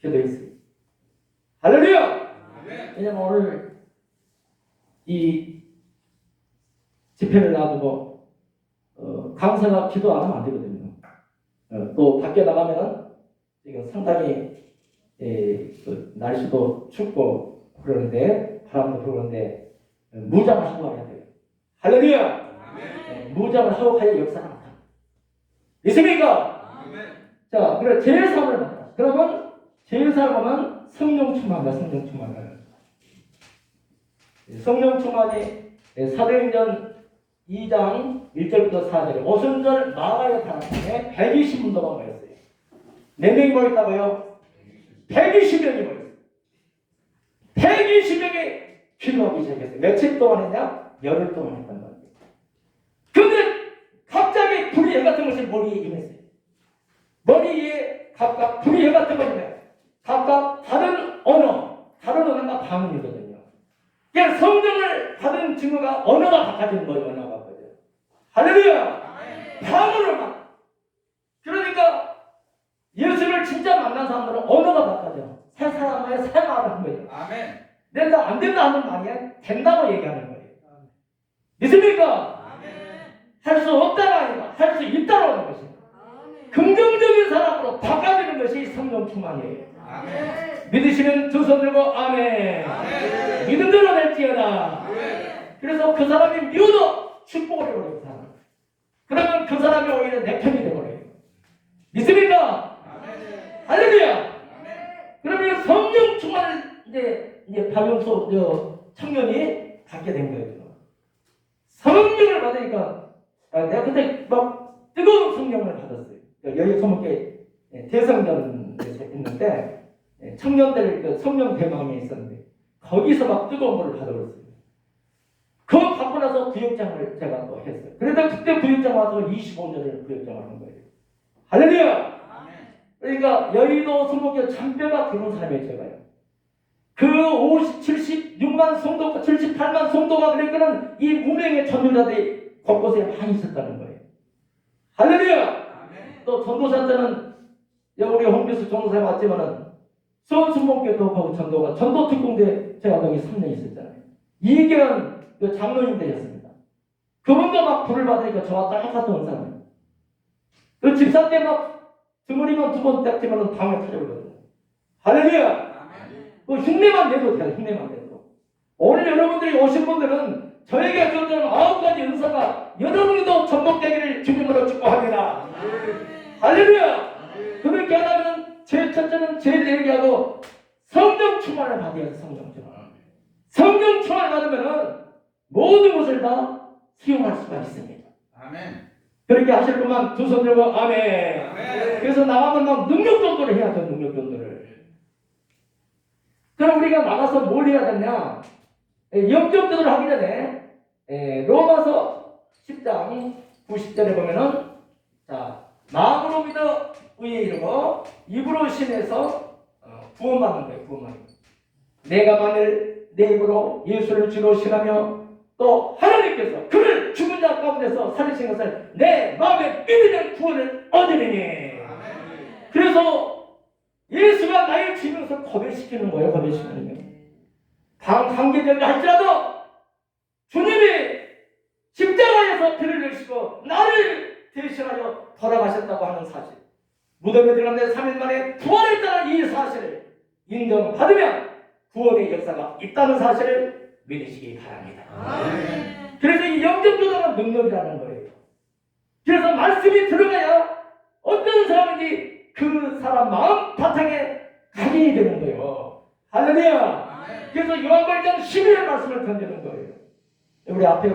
기도에 있습니다. 할렐루야! 왜냐면 오늘 이 집회를 놔두고 어, 강사가 기도 안 하면 안 되거든요. 어, 또 밖에 나가면은 지금 상당히 예, 그 날씨도 춥고 그러는데 바람도 불는데 어, 무장을 하고 가야 돼요. 할렐루야! 예, 무장을 하고 가야 역사가 나타. 있습니까? 아멘. 자, 그래 제사를 받아. 그러면 제사를 보면 성령 충만이다. 성령 충만을. 성령 충만이 사도행전 2장 1절부터 4절에 오순절 마가의 다락방에 120문도가 모였어요. 몇 명이 모였다고요? 120명이 모였어요. 120명이 기도하기 시작했어요. 며칠 동안 했냐? 열흘 동안 했단 말이에요. 근데 갑자기 불이 해 같은 것이 머리에 임했어요. 머리에 각각 불이 해 같은 것이네. 각각 다른 언어, 다른 언어가 방언이거든요. 그냥 성령을 받은 증거가 언어가 바꿔지는 거예요, 언어가. 할렐루야! 방언으로만. 그러니까 예수를 진짜 만난 사람들은 언어가 바꿔져. 새 사람의 생활을 한 거예요. 아멘. 내가 안 된다 하는 말이 된다고 얘기하는 거예요. 믿습니까? 할 수 없다가 아니라 할 수 있다고 하는 것입니다. 긍정적인 사람으로 바꿔주는 것이 성령 충만이에요. 아멘. 믿으시면 두손 들고 아멘. 아멘. 믿음 대로 될지어다. 그래서 그 사람이 미워도 축복을 해버려요. 그 사람. 그러면 그 사람이 오히려 내 편이 돼버려요. 믿습니까? 할렐루야. 그러면 성령 충만을 이제 이제 박영수 저 청년이 갖게 된 거예요. 성령을 받으니까 아, 내가 그때 막 뜨거운 성령을 받았어요. 여기 소목계 대성전에서 있는데 예, 청년들 그 성령 대망에 있었는데 거기서 막 뜨거운 물을 받아버렸어요. 그거 받고 나서 구역장을 제가 또 했어요. 그래서 그때 구역장 와서 25년을 구역장을 한 거예요. 할렐루야! 그러니까 여의도 성목교 잔뼈가 그런 사람이에요, 제가요. 그 50, 76만 성도, 78만 성도가 그러니까는 이 무명의 전도자들이 곳곳에 많이 있었다는 거예요. 할렐루야! 또 전도사 때는 우리 홍교수 전도사에 왔지만은 서울순복교도 거기 전도가 전도 특공대 제가 거기 3년 있었잖아요. 이계현 그 장로님들이었습니다. 그분도 막 불을 받으니까 저와 똑같은 사람이에요. 그 집사 때막 드물이면 두번 닦지만은 방을 찾아오거든요. 할렐루야! 그 흉내만 내도 돼요, 흉내만 내도. 오늘 여러분들이 오신 분들은 저에게 주어진 아홉 가지 은사가 여러분도 전복되기를 주님으로 축복합니다. 할렐루야! 그렇게 하려면 제일 첫째는 제일 얘기하고 성령 충만을 받아야 돼, 성령 충만. 성령 충만을 받으면은 모든 것을 다 수용할 수가 있습니다. 아멘. 그렇게 하실 것만 두 손 들고 아멘. 아멘. 그래서 나가면 막 능력 전도를 해야 돼, 능력 전도를. 그럼 우리가 나가서 뭘 해야 되냐? 에, 영적 전도를 하기 전에 에, 로마서 10장 90절에 보면은 자 마음으로 믿어 의에 이르고 입으로 신해서 어, 구원받는 거예요, 구원받는 거예요. 내가 만일 내 입으로 예수를 주로 신하며 또 하나님께서 그를 죽은 자 가운데서 살리신 것을 내 마음에 믿으면 구원을 얻으리니. 그래서 예수가 나의 주면서 고백시키는 거예요 고백시키는 거예요 강, 관계자가 할지라도 주님이 십자가에서 피를 내시고 나를 대신하여 돌아가셨다고 하는 사실 무덤에 들어갔는데 3일 만에 부활했다는 이 사실을 인정받으면 구원의 역사가 있다는 사실을 믿으시기 바랍니다 아멘. 그래서 이 영적 교도가 능력이라는 거예요. 그래서 말씀이 들어가야 어떤 사람인지 그 사람 마음 바탕에 각인이 되는 거예요. 할렐루야. 그래서 요한발전 11의 말씀을 던지는 거예요. 우리 앞에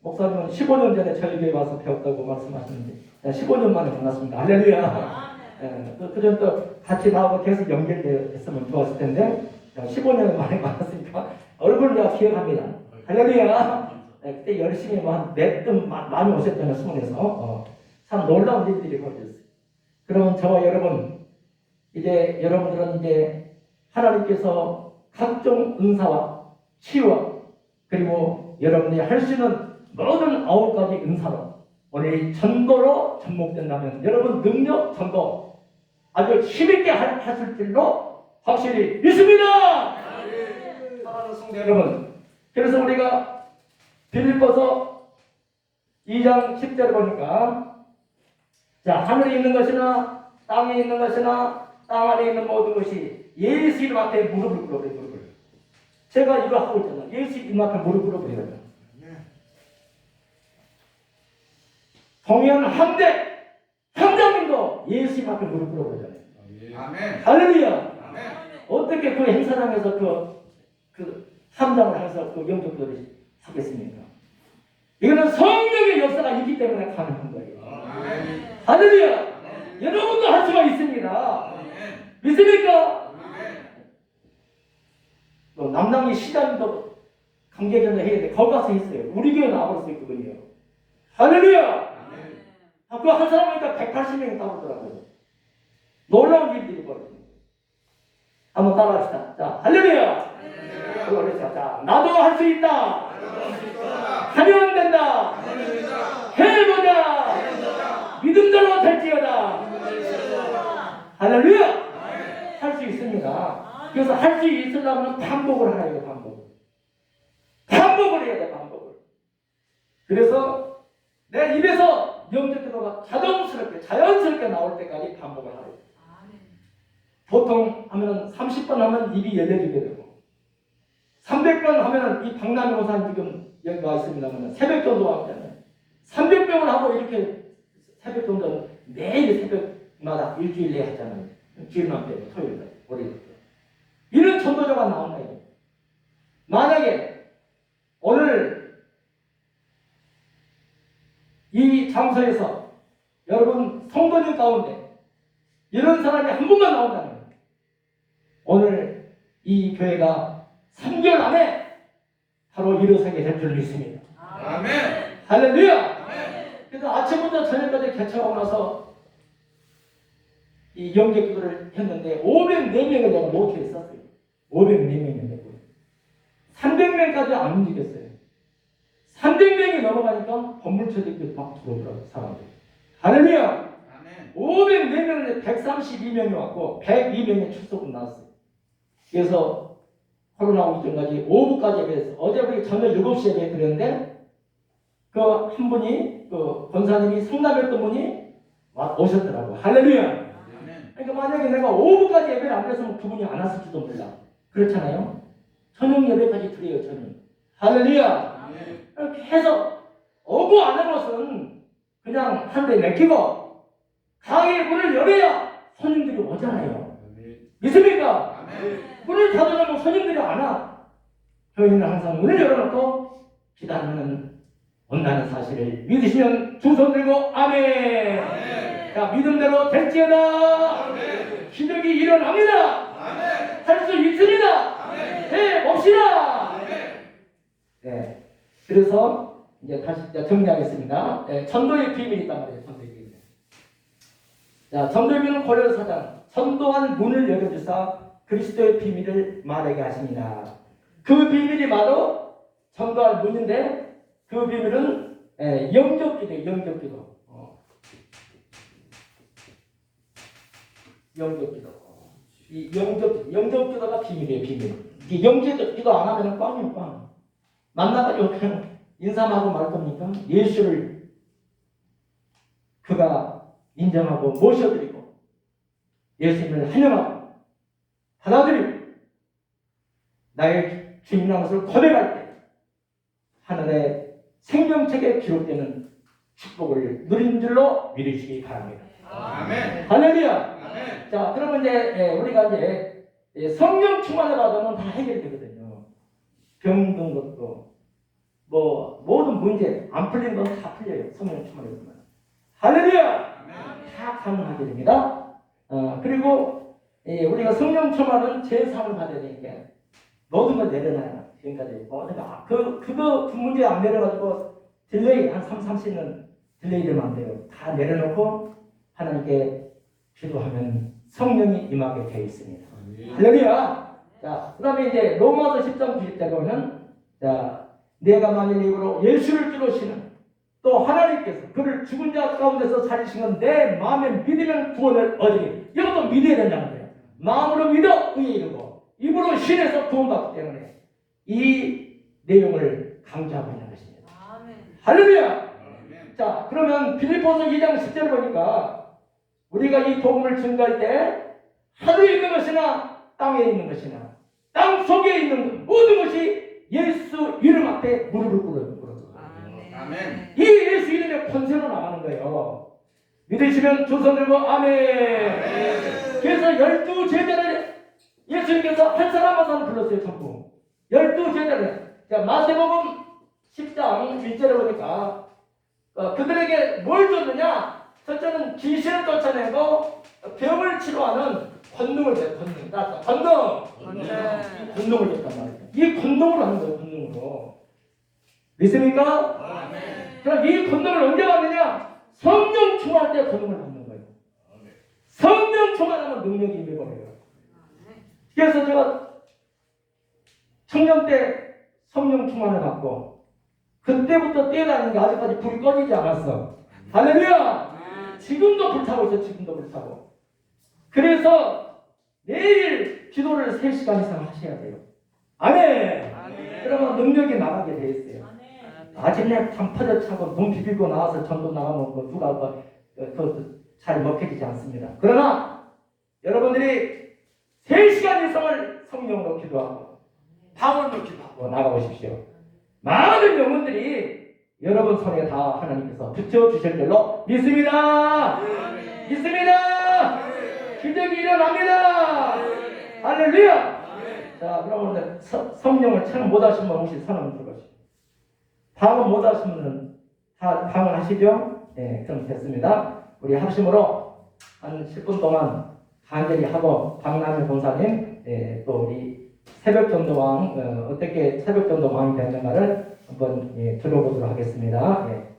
목사님은 15년 전에 저희 교회 와서 배웠다고 말씀하셨는데 15년 만에 만났습니다. 할렐루야. 예, 그, 그전 또 같이 나하고 계속 연결됐으면 좋았을 텐데 15년 만에 만났으니까 얼굴을 내가 기억합니다. 할렐루야. 네, 그때 열심히 뭐몇등 많이 오셨잖아요 수원에서 어, 참 놀라운 일들이 벌어졌어요. 그러면 저와 여러분 이제 여러분들은 이제 하나님께서 각종 은사와 치유와 그리고 여러분이 할 수 있는 모든 아홉 가지 은사로 오늘 이 전도로 접목된다면 여러분 능력 전도 아주 힘있게 하- 하실 줄로 확실히 믿습니다. 사랑하는 성도 여러분, 그래서 우리가 빌립보서 2장 10절을 보니까 자 하늘에 있는 것이나 땅에 있는 것이나 땅 안에 있는 모든 것이 예수 이름 앞에 무릎을 꿇어버려 무릎을 제가 이거 하고 있잖아 예수 이름 앞에 무릎 꿇어버려요 동해안 함대 함장님도 예수 이름 앞에 무릎 꿇어버려요 아멘. 할렐루야 아멘. 어떻게 그 행사장에서 그, 그 함장을 해서 그 영접들이 하겠습니까? 이거는 성령의 역사가 있기 때문에 가능한 거예요. 아멘. 할렐루야! 여러분도 할 수가 있습니다. 아멘. 믿습니까? 아멘. 또 남당이 시장도 관계견을 해야 돼. 거기 가서 했어요. 우리 교회 나와버렸어요, 그분이요. 할렐루야! 아멘. 아, 그한 사람이니까 180명이 따르더라고요. 놀라운 일들이 벌어집니다. 한번 따라합시다. 자, 할렐루야! 그렇죠. 자, 나도 할 수 있다! 하면 된다! 해보자! 믿음대로 될지어다! 할렐루야! 할 수 있습니다. 그래서 할 수 있으려면 반복을 하라 해요, 반복. 반복을 해야 돼, 반복을. 그래서 내 입에서 영적 기도가 자동스럽게, 자연스럽게 나올 때까지 반복을 하라. 해요. 보통 하면은 30번 하면 입이 열려지게 되고 300번 하면은 이 박남희 호산 지금 여기 와 있습니다만 새벽 정도 하잖아요. 300명을 하고 이렇게 새벽 정도 매일 새벽마다 일주일에 하잖아요. 주일만 빼고 토요일 날, 월요일 날. 이런 전도자가 나온 거예요. 만약에 오늘 이 장소에서 여러분 성도님 가운데 이런 사람이 한 분만 나온다면 오늘 이 교회가 3개월 안에 바로 일어서게 될줄 믿습니다. 아멘. 할렐루야! 아멘. 그래서 아침부터 저녁까지 개척하고 나서 이 영계 기도를 했는데 504명을 내가 노트에 썼어요. 504명인데 300명까지 안 움직였어요. 300명이 넘어가니까 건물처들이 막 들어오더라고요. 사람들이. 할렐루야! 아멘. 504명에 132명이 왔고 102명의 출석은 나왔어요. 그래서 코로나 오기 전까지 오후까지 예배했어. 어제 우리 저녁 7시에 예배 드렸는데 그 한 분이 그 권사님이 성남했던 분이 와 오셨더라고. 할렐루야. 그러니까 만약에 내가 오후까지 예배를 안 했으면 그분이 안 왔을지도 몰라. 그렇잖아요. 저녁 예배까지 드려요. 저녁. 할렐루야. 이렇게 해서 어부 안 한 것은 그냥 한대 맡기고 가게 문을 열어야 손님들이 오잖아요. 믿습니까? 아멘. 문을 닫아놓으면 손님들이 안 와. 교인은 항상 문을 열어놓고 기다리는 온다는 사실을 믿으시면 두 손 들고 아멘. 아멘. 자 믿음대로 될지어다. 아멘. 기적이 일어납니다. 할 수 있습니다. 아멘. 해 봅시다. 아멘. 네. 그래서 이제 다시 이제 정리하겠습니다. 네, 전도의 비밀이 있단 말이에요. 전도의 비밀. 자, 전도의 비밀은 고려 사장. 전도한 문을 열어주사 그리스도의 비밀을 말하게 하십니다. 그 비밀이 바로 전도할 문인데 그 비밀은 예, 영접기도, 영접기도. 어. 영접기도. 이 영접, 영접기도가 비밀이에요, 비밀. 이 영접기도 안 하면 꽝이에요, 꽝. 만나가지고 그냥 인사만 하고 말 겁니까? 예수를 그가 인정하고 모셔드리고 예수님을 환영하고 받아들이고 나의 주님이라는 것을 고백할 때 하늘의 생명책에 기록되는 축복을 누린 줄로 믿으시기 바랍니다. 아멘. 할렐루야! 아멘. 자, 그러면 이제 예, 우리가 이제 예, 성령 충만을 받으면 다 해결되거든요. 병든 것도 뭐 모든 문제 안 풀린 건 다 풀려요. 성령 충만을 받으면. 할렐루야! 아멘. 다 가능하게 됩니다. 어, 그리고 예, 우리가 성령 충만은 제사를 받아야 되니까 모든 걸 내려놔요. 지금까지 모든 거. 아, 그 그거 그 문제 안 내려가지고 딜레이 한 3, 30년 딜레이 되면 안 돼요. 다 내려놓고 하나님께 기도하면 성령이 임하게 되어 있습니다. 할렐루야. 자, 그 다음에 이제 로마서 10장 90대 보면, 자, 내가 만일 입으로 예수를 주로시는 또 하나님께서 그를 죽은 자 가운데서 살리시는 내 마음에 믿으면 구원을 얻으니 이것도 믿어야 된다는 거예요. 마음으로 믿어 의에 이르고 입으로 신에서 구원받기 때문에 이 내용을 강조하고 있는 것입니다. 할렐루야! 아멘. 자, 그러면 빌립보서 2장 10절 보니까 우리가 이 복음을 증거할 때 하늘에 있는 것이나 땅에 있는 것이나 땅 속에 있는 모든 것이 예수 이름 앞에 무릎을 꿇어요. 아멘. 이 예수 이름의 권세로 나가는 거예요. 믿으시면 두 손 들고 아멘. 그래서 열두 제자를 예수님께서 한 사람 한 사람 불렀어요, 전부. 열두 제자를. 자, 마태복음 10장 1절에 보니까 어, 그들에게 뭘 줬느냐? 첫째는 귀신을 쫓아내고 병을 치료하는 권능을 줬어요, 권능. 따뜻 권능. 이 권능을 줬단 말이에요. 이 권능으로 하는 거예요, 권능으로. 믿습니까? 아멘. 그럼 이 권능을 언제 받느냐? 성령 충만할 때 권능을 받는 거예요. 성령 충만하면 능력이 임해 버려요. 그래서 제가 청년 때 성령 충만을 받고 그때부터 뛰어다니는 게 아직까지 불이 꺼지지 않았어. 할렐루야! 지금도 불타고 있어, 지금도 불타고. 그래서 매일 기도를 3시간 이상 하셔야 돼요. 아멘! 그러면 능력이 나가게 돼 있어요. 아직 그냥 단파져 차고 눈 비비고 나와서 전도 나가면 뭐 누가 뭐, 그, 잘 먹혀지지 않습니다. 그러나 여러분들이 3시간 이상을 성령으로 기도하고 방언으로 기도하고 나가보십시오. 많은 영혼들이 여러분 손에 다 하나님께서 붙여주실 줄로 믿습니다. 믿습니다. 기적이 일어납니다. 할렐루야. 자, 그럼 오늘 서- 성령을 참 못하신 분 혹시 손 한번 들어보시죠. 방언 못하시면 다 방언하시죠? 네, 그럼 됐습니다. 우리 합심으로 한 10분 동안 간절히 하고 박남일 본사님 예, 또 우리 새벽 전도왕 어, 어떻게 새벽 전도왕이 됐는가를 한번 예, 들어보도록 하겠습니다. 예.